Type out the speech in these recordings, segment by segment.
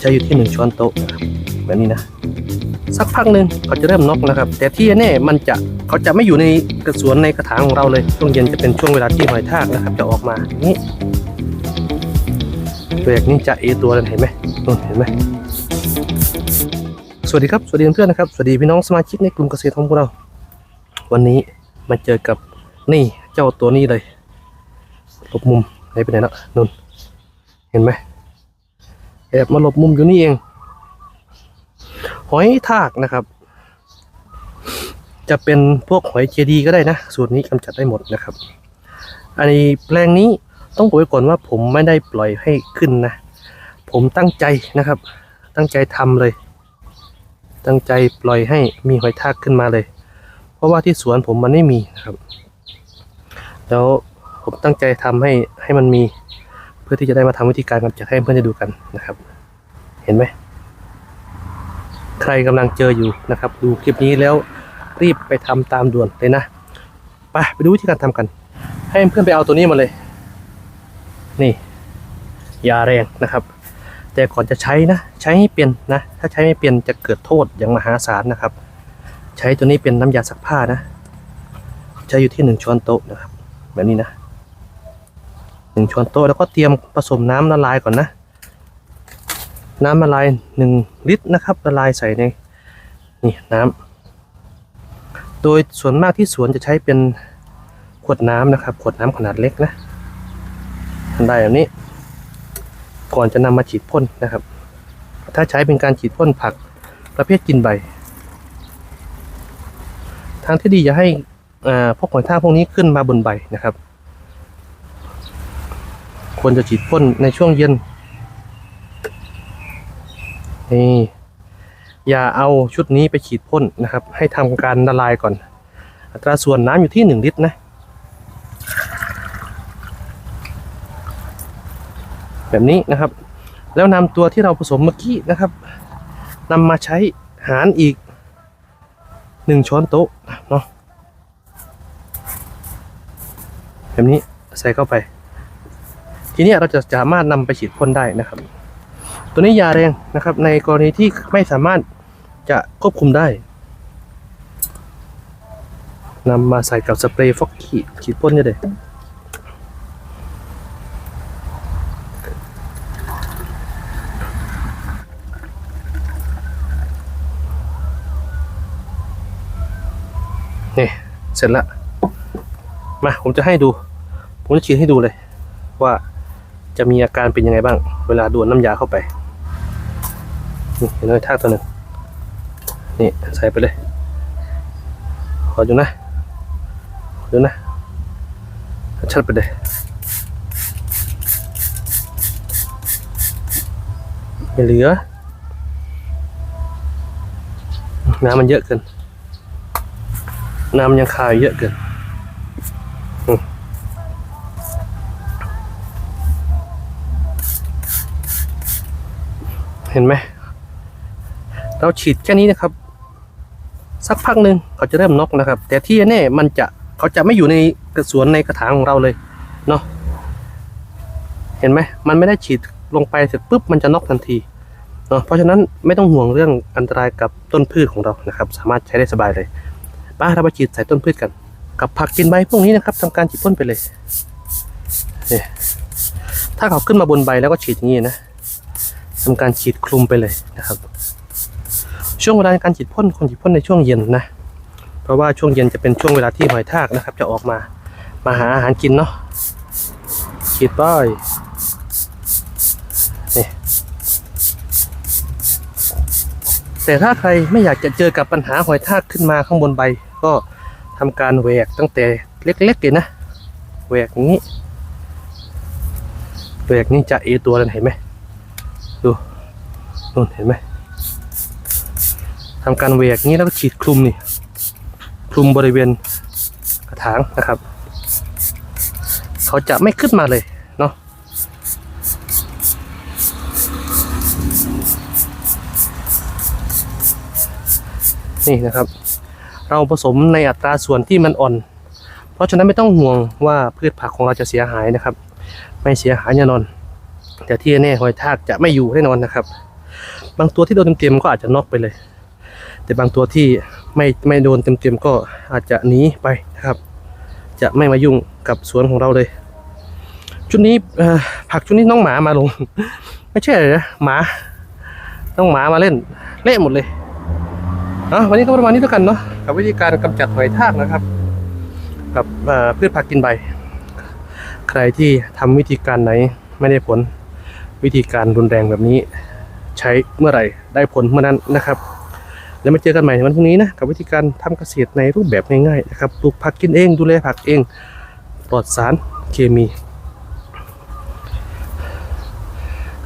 ใช้อยู่ที่หนึ่งช้อนโต๊ะแบบนี้นะ สักพักหนึ่งเขาจะเริ่มนกนะครับ แต่ที่แน่มันจะเขาจะไม่อยู่ในกระสวนในกระถางของเราเลยช่วงเย็นจะเป็นช่วงเวลาที่หอยทากนะครับ จะออกมานี้ตัวอย่างนี้จะเอตัวนั่นเห็นไหมนู่นเห็นไหมสวัสดีครับสวัสดีเพื่อนนะครับสวัสดีพี่น้องสมาชิกในกลุ่มเกษตรของพวกเรา วันนี้มาเจอกับนี่เจ้าตัวนี้เลยหลบมุมไหนไปไหนแล้วนู่นเห็นไหม แอบมาหลบมุมอยู่นี่เอง หอยทากนะครับ จะเป็นพวกหอยเจดีก็ได้นะ สูตรนี้กำจัดได้หมดนะครับ อันนี้แปลงนี้ต้องบอกไว้ก่อนว่าผมไม่ได้ปล่อยให้ขึ้นนะ ผมตั้งใจนะครับ ตั้งใจทำเลย ตั้งใจปล่อยให้มีหอยทากขึ้นมาเลย เพราะว่าที่สวนผมมันไม่มีนะครับ แล้วผมตั้งใจทำให้ให้มันมี พื่อที่จะได้มาทำวิธีการกำจัดให้เพื่อนได้ดูกันนะครับ เห็นไหมใครกำลังเจออยู่นะครับ ดูคลิปนี้แล้วรีบไปทำตามด่วนเลยนะไปไปดูวิธีการทำกัน ให้เพื่อนไปเอาตัวนี้มาเลย นี่ยาแรงนะครับ แต่ก่อนจะใช้นะ ใช้ให้เป็นนะ ถ้าใช้ไม่เป็นจะเกิดโทษอย่างมหาศาลนะครับ ใช้ตัวนี้เป็นน้ำยาซักผ้านะ ใช้อยู่ที่หนึ่งช้อนโต๊ะนะครับ แบบนี้นะ หนึ่งช้อนโต๊ะแล้วก็เตรียมผสมน้ำละลายก่อนนะ น้ำละลายหนึ่งลิตรนะครับละลายใส่ในนี่น้ำโดยส่วนมากที่สวนจะใช้เป็นขวดน้ำนะครับ ขวดน้ำขนาดเล็กนะทำได้แบบนี้ ก่อนจะนำมาฉีดพ่นนะครับ ถ้าใช้เป็นการฉีดพ่นผักประเภทกินใบ ทางที่ดีอย่าให้พวกหอยทากพวกนี้ขึ้นมาบนใบนะครับ ควรจะฉีดพ่นในช่วงเย็น นี่ อย่าเอาชุดนี้ไปฉีดพ่นนะครับ ให้ทำการละลายก่อน อัตราส่วนน้ำอยู่ที่ 1 ลิตรนะ แบบนี้นะครับ แล้วนำตัวที่เราผสมเมื่อกี้นะครับนำมาใช้หารอีก 1 ช้อนโต๊ะเนาะแบบนี้ใส่เข้าไป ทีนี้เราจะสามารถนำไปฉีดพ่นได้นะครับ ตัวนี้ยาแรงนะครับ ในกรณีที่ไม่สามารถจะควบคุมได้นำมาใส่กับสเปรย์ฟอกกี้ฉีดพ่นได้เลยนี่เสร็จละมาผมจะให้ดู ผมจะฉีดให้ดูเลยว่า จะมีอาการเป็นยังไงบ้าง เวลาดวนน้ำยาเข้าไป นี่เห็นไหมทากตัวหนึ่งนี่ใส่ไปเลย ขอดูนะ ขอดูนะชัดไปเลยไม่เหลือ น้ำมันเยอะเกิน น้ำยังคายเยอะเกิน เห็นไหมเราฉีดแค่นี้นะครับ สักพักหนึ่งเขาจะเริ่มนกนะครับ แต่ที่แน่ๆมันจะเขาจะไม่อยู่ในกระสวนในกระถางของเราเลยเนาะเห็นไหมมันไม่ได้ฉีดลงไปเสร็จปุ๊บมันจะนกทันทีเนาะเพราะฉะนั้นไม่ต้องห่วงเรื่องอันตรายกับต้นพืชของเรานะครับ สามารถใช้ได้สบายเลยป้าเราไปฉีดใส่ต้นพืชกัน กับผักกินใบพวกนี้นะครับทำการฉีดพ่นไปเลยนี่ถ้าเขาขึ้นมาบนใบแล้วก็ฉีดอย่างนี้นะ ทำการฉีดคลุมไปเลยนะครับ ช่วงเวลาในการฉีดพ่นคนฉีดพ่นในช่วงเย็นนะ เพราะว่าช่วงเย็นจะเป็นช่วงเวลาที่หอยทากนะครับ จะออกมามาหาอาหารกินเนาะฉีดไปนี่แต่ถ้าใครไม่อยากจะเจอกับปัญหาหอยทากขึ้นมาข้างบนใบ ก็ทำการแหวกตั้งแต่เล็กๆเลยนะแหวกอย่างนี้แหวกนี่จะเอตัวนั่นเห็นไหม ดูนู่นเห็นไหมทำการเวกนี้แล้วก็ฉีดคลุมนี่ คลุมบริเวณกระถางนะครับ เขาจะไม่ขึ้นมาเลยเนาะนี่นะครับ เราผสมในอัตราส่วนที่มันอ่อน เพราะฉะนั้นไม่ต้องห่วงว่าพืชผักของเราจะเสียหายนะครับ ไม่เสียหายแน่นอน แต่ที่แน่หอยทากจะไม่อยู่แน่นอนนะครับ บางตัวที่โดนเต็มๆก็อาจจะน็อกไปเลย แต่บางตัวที่ไม่ไม่โดนเต็มๆก็อาจจะหนีไปนะครับ จะไม่มายุ่งกับสวนของเราเลย ชุดนี้ผักชุดนี้น้องหมามาลง ไม่ใช่เลยนะหมาน้องหมามาเล่นเละหมดเลยอะวันนี้ก็ประมาณนี้แล้วกันเนาะกับวิธีการกำจัดหอยทากนะครับ กับพืชผักกินใบ ใครที่ทำวิธีการไหนไม่ได้ผล วิธีการรุนแรงแบบนี้ ใช้เมื่อไหร่ได้ผลเมื่อนั้นนะครับ แล้วมาเจอกันใหม่ในวันพรุ่งนี้นะกับวิธีการทำเกษตรในรูปแบบง่ายๆนะครับปลูกผักกินเองดูแลผักเองปลอดสารเคมี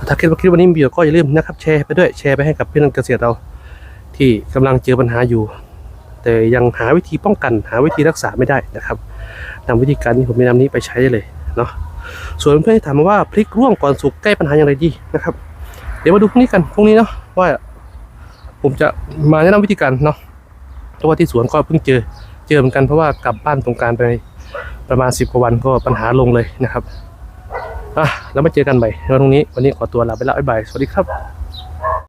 ถ้าคิดว่าคลิปวันนี้มีประโยชน์ก็อย่าลืมนะครับแชร์ไปด้วยแชร์ไปให้กับพี่น้องเกษตรเรา ที่กำลังเจอปัญหาอยู่ แต่ยังหาวิธีป้องกัน หาวิธีรักษาไม่ได้นะครับนำวิธีการที่ผมแนะนำนี้ไปใช้ได้เลยเนาะ ส่วนเพื่อนถามมาว่าพลิกร่วงก่อนสุกแก้ปัญหาอย่างไรดีนะครับ เดี๋ยวมาดูพรุ่งนี้กันพรุ่งนี้เนาะว่า ผมจะมาแนะนำวิธีการเนาะเพราะว่าที่สวนก็เพิ่งเจอเจอเหมือนกันเพราะว่ากลับบ้านตรงการไปประมาณสิบกว่าวันก็ปัญหาลงเลยนะครับอะแล้วมาเจอกันใหม่ในวันพรุ่งนี้วันนี้ขอตัวลาไปแล้วบ๊ายบายสวัสดีครับ